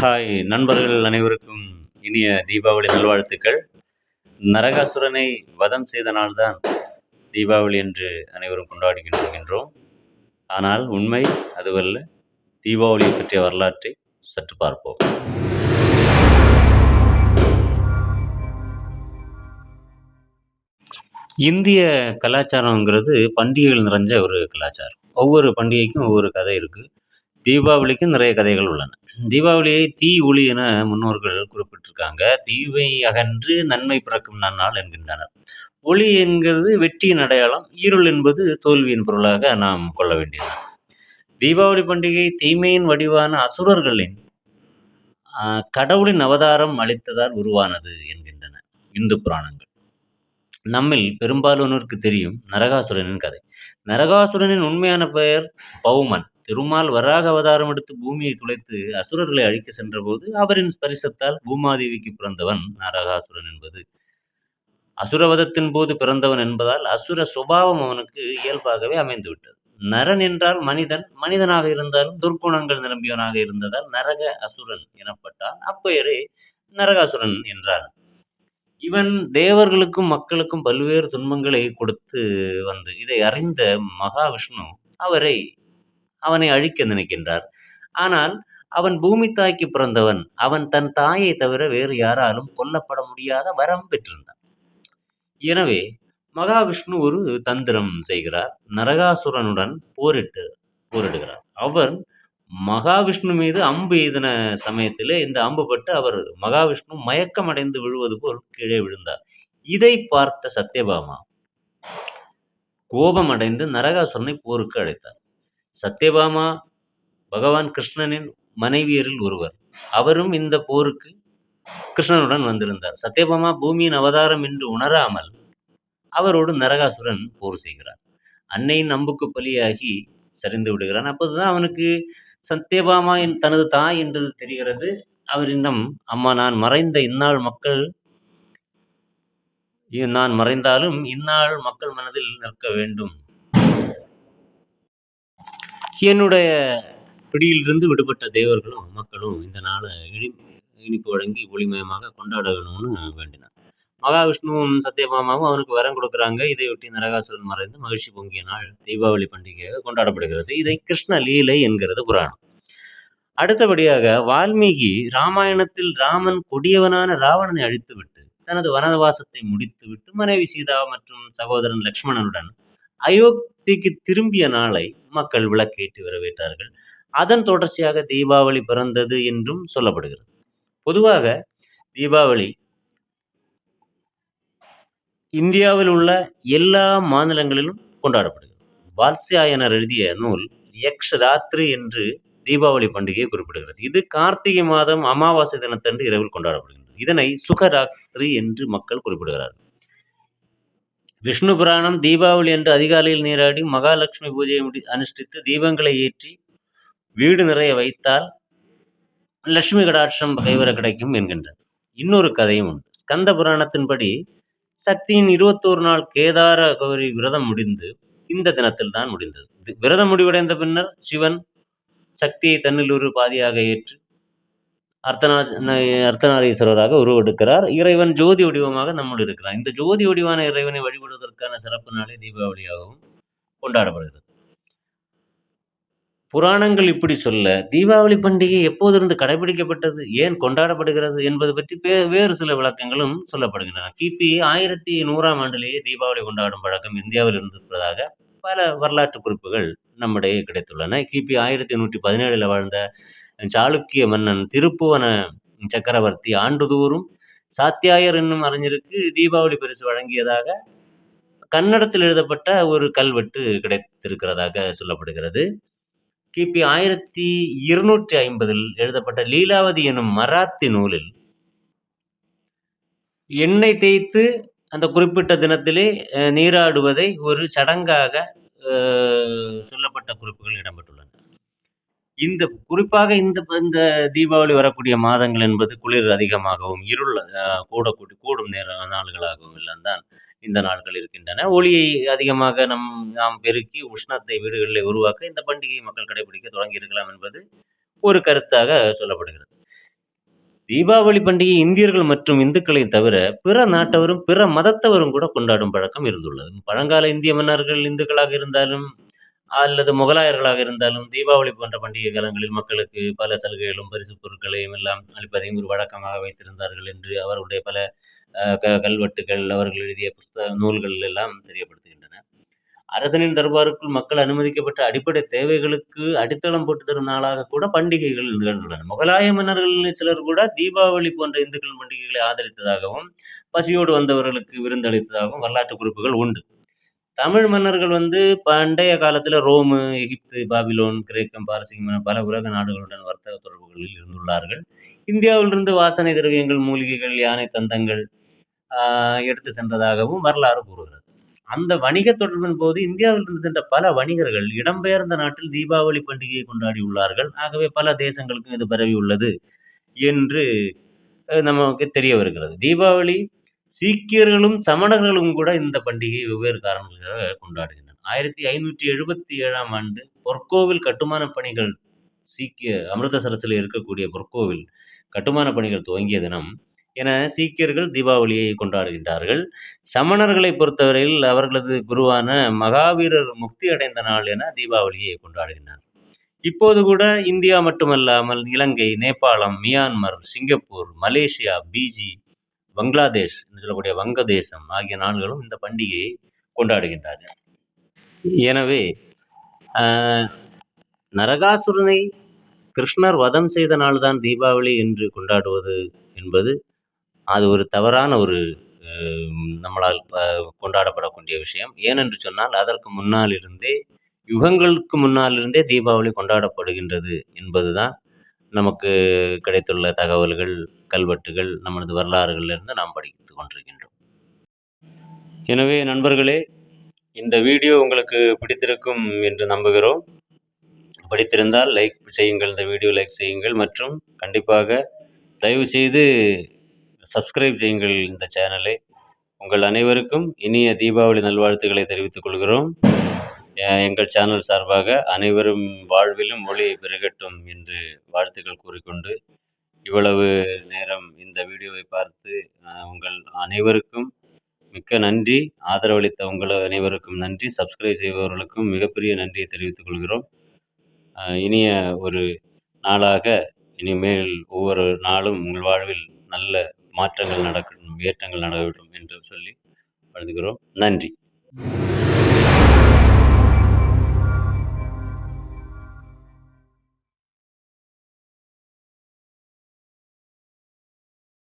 Hi நண்பர்கள் அனைவருக்கும் இனிய தீபாவளி நல்வாழ்த்துக்கள். நரகாசுரனை வதம் செய்த நாள்தான் தீபாவளி என்று அனைவரும் கொண்டாடுகின்றோம். ஆனால் உண்மை அதுவல்ல தீபாவளியை பற்றிய வரலாற்றை சற்று பார்ப்போம். இந்திய கலாச்சாரங்கிறது பண்டிகைகள் நிறைஞ்ச ஒரு கலாச்சாரம். ஒவ்வொரு பண்டிகைக்கும் ஒவ்வொரு கதை இருக்குது தீபாவளிக்கும் நிறைய கதைகள் உள்ளன. தீபாவளியை தீ ஒளி என முன்னோர்கள் குறிப்பிட்டிருக்காங்க. தீவை அகன்று நன்மை பிறக்கும் நன்னால் என்கின்றனர். ஒளி என்கிறது வெற்றியின் அடையாளம் ஈருள் என்பது தோல்வியின் பொருளாக நாம் கொள்ள வேண்டியது. தீபாவளி பண்டிகை தீமையின் வடிவான அசுரர்களின் கடவுளின் அவதாரம் அளித்ததால் உருவானது என்கின்றன. இந்து புராணங்கள். நம்மில் பெரும்பாலானோருக்கு தெரியும் நரகாசுரனின் கதை. நரகாசுரனின் உண்மையான பெயர் பௌமன் திருமால் வராக அவதாரம் எடுத்து பூமியை துளைத்து அசுரர்களை அழிக்க சென்றபோது அவரின் ஸ்பரிசத்தால் பூமாதேவிக்கு பிறந்தவன் நரகாசுரன் என்பது. அசுரவதத்தின் போது பிறந்தவன் என்பதால் அசுர சுபாவம் அவனுக்கு இயல்பாகவே அமைந்துவிட்டது. நரன் என்றால் மனிதன் மனிதனாக இருந்தாலும் துர்க்குணங்கள் நிரம்பியவனாக இருந்ததால் நரக அசுரன் எனப்பட்டான். அப்பெயரே நரகாசுரன் என்றார் இவன் தேவர்களுக்கும் மக்களுக்கும் பல்வேறு துன்பங்களை கொடுத்து வந்து இதை அறிந்த மகாவிஷ்ணு அவரை அவனை அழிக்க நினைக்கின்றார். ஆனால் அவன் பூமி தாய்க்கு பிறந்தவன் அவன் தன் தாயை தவிர வேறு யாராலும் கொல்லப்பட முடியாத வரம் பெற்றிருந்தான். எனவே மகாவிஷ்ணு ஒரு தந்திரம் செய்கிறார். நரகாசுரனுடன் போரிட்டு போரிடுகிறார். அவர் மகாவிஷ்ணு மீது அம்பு எய்தின சமயத்திலே இந்த அம்பு பட்டு அவர் மகாவிஷ்ணு மயக்கம் அடைந்து விழுவது போல் கீழே விழுந்தார். இதை பார்த்த சத்யபாமா கோபம் அடைந்து நரகாசுரனை போருக்கு அழைத்தார். சத்யபாமா பகவான் கிருஷ்ணனின் மனைவியரில் ஒருவர். அவரும் இந்த போருக்கு கிருஷ்ணனுடன் வந்திருந்தார். சத்யபாமா பூமியின் அவதாரம் என்று உணராமல் அவரோடு நரகாசுரன் போர் செய்கிறார். அன்னையின் அம்புக்கு பலியாகி சரிந்து விடுகிறான். அப்போதுதான் அவனுக்கு சத்யபாமா என் தனது தாய் என்றது தெரிகிறது. அவரிடம் அம்மா நான் மறைந்த இந்நாள் மக்கள் நான் மறைந்தாலும் இந்நாள் மக்கள் மனதில் நிற்க வேண்டும். என்னுடைய பிடியிலிருந்து விடுபட்ட தேவர்களும் மக்களும் இந்த நாளை இனி இனிப்பு வழங்கி ஒளிமயமாக கொண்டாட வேணும்னு வேண்டினார். மகாவிஷ்ணுவும் சத்யபாமாவும் அவனுக்கு வரம் கொடுக்குறாங்க. இதையொட்டி நரகாசுரன் மறைந்து மகிழ்ச்சி பொங்கிய நாள் தீபாவளி பண்டிகையாக கொண்டாடப்படுகிறது. இதை கிருஷ்ண லீலை என்கிறது புராணம். அடுத்தபடியாக வால்மீகி ராமாயணத்தில் ராமன் கொடியவனான ராவணனை அழித்துவிட்டு தனது வனவாசத்தை முடித்துவிட்டு மனைவி சீதா மற்றும் சகோதரன் லக்ஷ்மணனுடன் அயோத்திக்கு திரும்பிய நாளை மக்கள் விளக்கேற்றி வரவேற்றார்கள். அதன் தொடர்ச்சியாக தீபாவளி பிறந்தது என்றும் சொல்லப்படுகிறது. பொதுவாக தீபாவளி இந்தியாவில் உள்ள எல்லா மாநிலங்களிலும் கொண்டாடப்படுகிறது. வாத்ஸ்யாயனர் எழுதிய நூல் யக்ஷ ராத்திரி என்று தீபாவளி பண்டிகையை குறிப்பிடுகிறது. இது கார்த்திகை மாதம் அமாவாசை தினத்தன்று இரவில் கொண்டாடப்படுகிறது இதனை சுகராத்திரி என்று மக்கள் குறிப்பிடுகிறார்கள். விஷ்ணு புராணம் தீபாவளி என்று அதிகாலையில் நீராடி மகாலட்சுமி பூஜையை முடி அனுஷ்டித்து தீபங்களை ஏற்றி வீடு நிறைய வைத்தால் லட்சுமி கடாட்சம் கைவர கிடைக்கும் என்கின்றது. இன்னொரு கதையும் உண்டு. ஸ்கந்த புராணத்தின்படி சக்தியின் இருபத்தோரு நாள் கேதார கௌரி விரதம் முடிந்து இந்த தினத்தில் தான் முடிந்தது. விரதம் முடிவடைந்த பின்னர் சிவன் சக்தியை தன்னில் ஒரு பாதியாக ஏற்று அர்த்தநா அர்த்தநாரீஸ்வரராக உருவெடுக்கிறார். இறைவன் ஜோதி வடிவமாக நம்முள் இருக்கிறார். இந்த ஜோதி வடிவான இறைவனை வழிபடுவதற்கான சிறப்பு நாளே தீபாவளியாகவும் கொண்டாடப்படுகிறது. புராணங்கள் இப்படி சொல்ல தீபாவளி பண்டிகை எப்போதிருந்து கடைபிடிக்கப்பட்டது ஏன் கொண்டாடப்படுகிறது என்பது பற்றி வேறு சில விளக்கங்களும் சொல்லப்படுகின்றன. கிபி ஆயிரத்தி நூறாம் ஆண்டிலேயே தீபாவளி கொண்டாடும் பழக்கம் இந்தியாவில் இருந்திருப்பதாக பல வரலாற்று குறிப்புகள் நம்மிடையே கிடைத்துள்ளன. கிபி ஆயிரத்தி நூற்றி பதினேழில் வாழ்ந்த சாளுக்கிய மன்னன் திருப்புவன சக்கரவர்த்தி ஆண்டுதோறும் சாத்தியாயர் என்னும் அறிஞருக்கு தீபாவளி பரிசு வழங்கியதாக கன்னடத்தில் எழுதப்பட்ட ஒரு கல்வெட்டு கிடைத்திருக்கிறதாக சொல்லப்படுகிறது. கிபி ஆயிரத்தி இருநூற்றி ஐம்பதில் எழுதப்பட்ட லீலாவதி எனும் மராத்தி நூலில் எண்ணெய் தேய்த்து அந்த குறிப்பிட்ட தினத்திலே நீராடுவதை ஒரு சடங்காக சொல்லப்பட்ட குறிப்புகள் இடம்பெற்றுள்ளன. இந்த குறிப்பாக இந்த இந்த தீபாவளி வரக்கூடிய மாதங்கள் என்பது குளிர் அதிகமாகவும் இருள் கூட கூடக்கூடி கூடும் நேர நாள்களாகவும் எல்லாம் இந்த நாட்கள் இருக்கின்றன ஒளியை அதிகமாக நம் நாம் பெருக்கி உஷ்ணத்தை வீடுகளில் உருவாக்க இந்த பண்டிகையை மக்கள் கடைபிடிக்க தொடங்கி இருக்கலாம் என்பது ஒரு கருத்தாக சொல்லப்படுகிறது தீபாவளி பண்டிகை இந்தியர்கள் மற்றும் இந்துக்களை தவிர, பிற நாட்டவரும், பிற மதத்தவரும் கூட கொண்டாடும் பழக்கம் இருந்துள்ளது. பழங்கால இந்திய மன்னர்கள் இந்துக்களாக இருந்தாலும், அல்லது முகலாயர்களாக இருந்தாலும், தீபாவளி போன்ற பண்டிகை காலங்களில் மக்களுக்கு பல சலுகைகளும், பரிசுப் பொருட்களையும் எல்லாம் அளிப்பதையும் ஒரு வழக்கமாக வைத்திருந்தார்கள் என்று அவருடைய பல க கல்வெட்டுகள், அவர்கள் எழுதிய புஸ்தக நூல்கள் எல்லாம் தெரியப்படுத்துகின்றன. அரசனின் தர்பாருக்குள் மக்கள் அனுமதிக்கப்பட்ட அடிப்படை தேவைகளுக்கு அடித்தளம் போட்டு தரும் நாளாக கூட பண்டிகைகள் நிகழ்ந்துள்ளன. முகலாய மன்னர்களில் சிலர் கூட தீபாவளி போன்ற இந்துக்கள் பண்டிகைகளை ஆதரித்ததாகவும், பசியோடு வந்தவர்களுக்கு விருந்தளித்ததாகவும் வரலாற்று குறிப்புகள் உண்டு. தமிழ் மன்னர்கள் வந்து பண்டைய காலத்தில் ரோமு, எகிப்து, பாபிலோன், கிரேக்கம், பாரசீகம் என பல உலக நாடுகளுடன் வர்த்தக தொடர்புகளில் இருந்துள்ளார்கள். இந்தியாவிலிருந்து வாசனை திரவியங்கள், மூலிகைகள், யானை தந்தங்கள் எடுத்து சென்றதாகவும் வரலாறு கூறுகிறது. அந்த வணிக தொடர்பின் போது இந்தியாவிலிருந்து சென்ற பல வணிகர்கள் இடம்பெயர்ந்த நாட்டில் தீபாவளி பண்டிகையை கொண்டாடியுள்ளார்கள். ஆகவே பல தேசங்களுக்கும் இது பரவி உள்ளது என்று நமக்கு தெரிய வருகிறது. தீபாவளி சீக்கியர்களும், சமணர்களும் கூட இந்த பண்டிகையை வெவ்வேறு காரணங்களுக்காக கொண்டாடுகின்றனர். 1577ஆம் ஆண்டு பொற்கோவில் கட்டுமானப் பணிகள் சீக்கிய அமிர்தசரஸில் இருக்கக்கூடிய பொற்கோவில் கட்டுமானப் பணிகள் துவங்கிய தினம் என சீக்கியர்கள் தீபாவளியை கொண்டாடுகின்றார்கள். சமணர்களைப் பொறுத்தவரையில் அவர்களது குருவான மகாவீரர் முக்தி அடைந்த நாள் என தீபாவளியை கொண்டாடுகின்றனர். இப்போது கூட இந்தியா மட்டுமல்லாமல் Ilangai, Nepal, Myanmar, Singapore, Malaysia, Fiji, Bangladesh என்று சொல்லக்கூடிய வங்கதேசம் ஆகிய நாடுகளும் இந்த பண்டிகையை கொண்டாடுகின்றார்கள். எனவே, நரகாசுரனை கிருஷ்ணர் வதம் செய்த நாள்தான் தீபாவளி என்று கொண்டாடுவது என்பது, அது ஒரு தவறான ஒரு நம்மளால் கொண்டாடப்படக்கூடிய விஷயம். ஏனென்று சொன்னால், அதற்கு முன்னால் இருந்தே யுகங்களுக்கு முன்னால் இருந்தே தீபாவளி கொண்டாடப்படுகின்றது என்பதுதான் நமக்கு கிடைத்துள்ள தகவல்கள், கல்வெட்டுகள், நமது வரலாறுகளிலிருந்து நாம் படித்து கொண்டிருக்கின்றோம். எனவே நண்பர்களே, இந்த வீடியோ உங்களுக்கு பிடித்திருக்கும் என்று நம்புகிறோம். பிடித்திருந்தால் லைக் செய்யுங்கள். இந்த வீடியோ லைக் செய்யுங்கள் மற்றும் கண்டிப்பாக தயவுசெய்து சப்ஸ்கிரைப் செய்யுங்கள் இந்த சேனலை. உங்கள் அனைவருக்கும் இனிய தீபாவளி நல்வாழ்த்துக்களை தெரிவித்துக் கொள்கிறோம். எங்கள் சேனல் சார்பாக அனைவரும் வாழ்விலும் ஒளி பெருகட்டும் என்று வாழ்த்துக்கள் கூறிக்கொண்டு, இவ்வளவு நேரம் இந்த வீடியோவை பார்த்து உங்கள் அனைவருக்கும் மிக்க நன்றி. ஆதரவளித்த உங்கள் அனைவருக்கும் நன்றி. சப்ஸ்கிரைப் செய்பவர்களுக்கும் மிகப்பெரிய நன்றியை தெரிவித்துக் கொள்கிறோம். இனிய ஒரு நாளாக இனிமேல் ஒவ்வொரு நாளும் உங்கள் வாழ்வில் நல்ல மாற்றங்கள் நடக்கணும் ஏற்றங்கள் நடக்கட்டும் என்று சொல்லி வழங்குகிறோம் நன்றி.